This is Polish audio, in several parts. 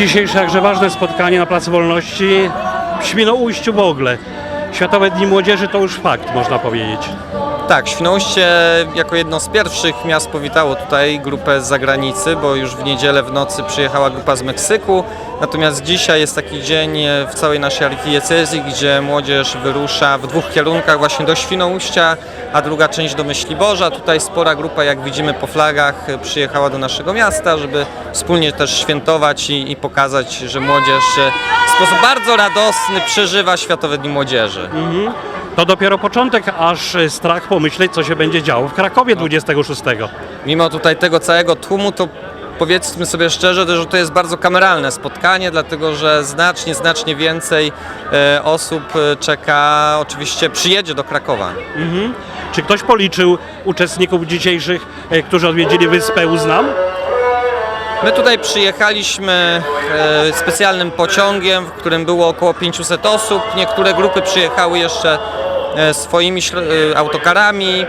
dzisiejsze jakże ważne spotkanie na Placu Wolności w Świnoujściu w ogóle. Światowe Dni Młodzieży to już fakt, można powiedzieć. Tak, Świnoujście jako jedno z pierwszych miast powitało tutaj grupę z zagranicy, bo już w niedzielę w nocy przyjechała grupa z Meksyku. Natomiast dzisiaj jest taki dzień w całej naszej archidiecezji, gdzie młodzież wyrusza w dwóch kierunkach właśnie do Świnoujścia, a druga część do Myśliborza. Tutaj spora grupa, jak widzimy po flagach, przyjechała do naszego miasta, żeby wspólnie też świętować i, i pokazać, że młodzież w sposób bardzo radosny przeżywa Światowe Dni Młodzieży. To dopiero początek, aż strach pomyśleć, co się będzie działo w Krakowie 26. mimo tutaj tego całego tłumu, to powiedzmy sobie szczerze, że to jest bardzo kameralne spotkanie, dlatego że znacznie, znacznie więcej e, osób e, czeka, oczywiście przyjedzie do Krakowa. Czy ktoś policzył uczestników dzisiejszych, e, którzy odwiedzili wyspę Uznam? My tutaj przyjechaliśmy e, specjalnym pociągiem, w którym było około 500 osób. Niektóre grupy przyjechały jeszcze e, swoimi e, autokarami.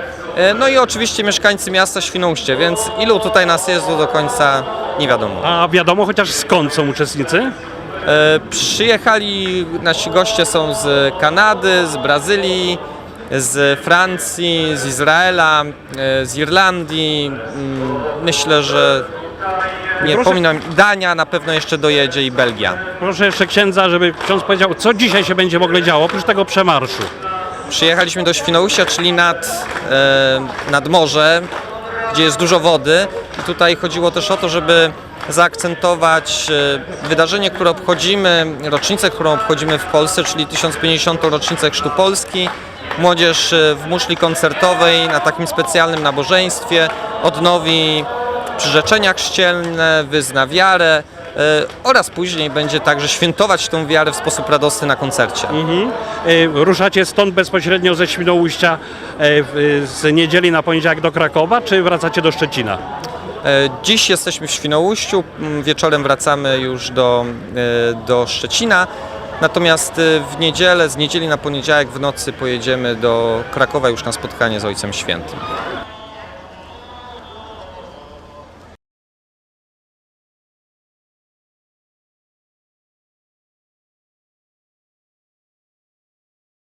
No i oczywiście mieszkańcy miasta Świnoujście, więc ilu tutaj nas jest do końca nie wiadomo. A wiadomo chociaż skąd są uczestnicy? Przyjechali, nasi goście są z Kanady, z Brazylii, z Francji, z Izraela, z Irlandii. Mm, Myślę, że nie Proszę- pominam, Dania na pewno jeszcze dojedzie i Belgia. Proszę jeszcze księdza, żeby ksiądz powiedział, co dzisiaj się będzie w ogóle działo, oprócz tego przemarszu. Przyjechaliśmy do Świnoujścia, czyli nad, e, nad morze, gdzie jest dużo wody. I tutaj chodziło też o to, żeby zaakcentować e, wydarzenie, które obchodzimy, rocznicę, którą obchodzimy w Polsce, czyli 1050. rocznicę Chrztu Polski. Młodzież e, w muszli koncertowej na takim specjalnym nabożeństwie odnowi przyrzeczenia chrzcielne, wyzna wiarę e, oraz później będzie także świętować tą wiarę w sposób radosny na koncercie. E, Ruszacie stąd bezpośrednio ze Świnoujścia e, z niedzieli na poniedziałek do Krakowa, czy wracacie do Szczecina? Dziś jesteśmy w Świnoujściu, wieczorem wracamy już do, do Szczecina. Natomiast w niedzielę, z niedzieli na poniedziałek w nocy pojedziemy do Krakowa już na spotkanie z Ojcem Świętym.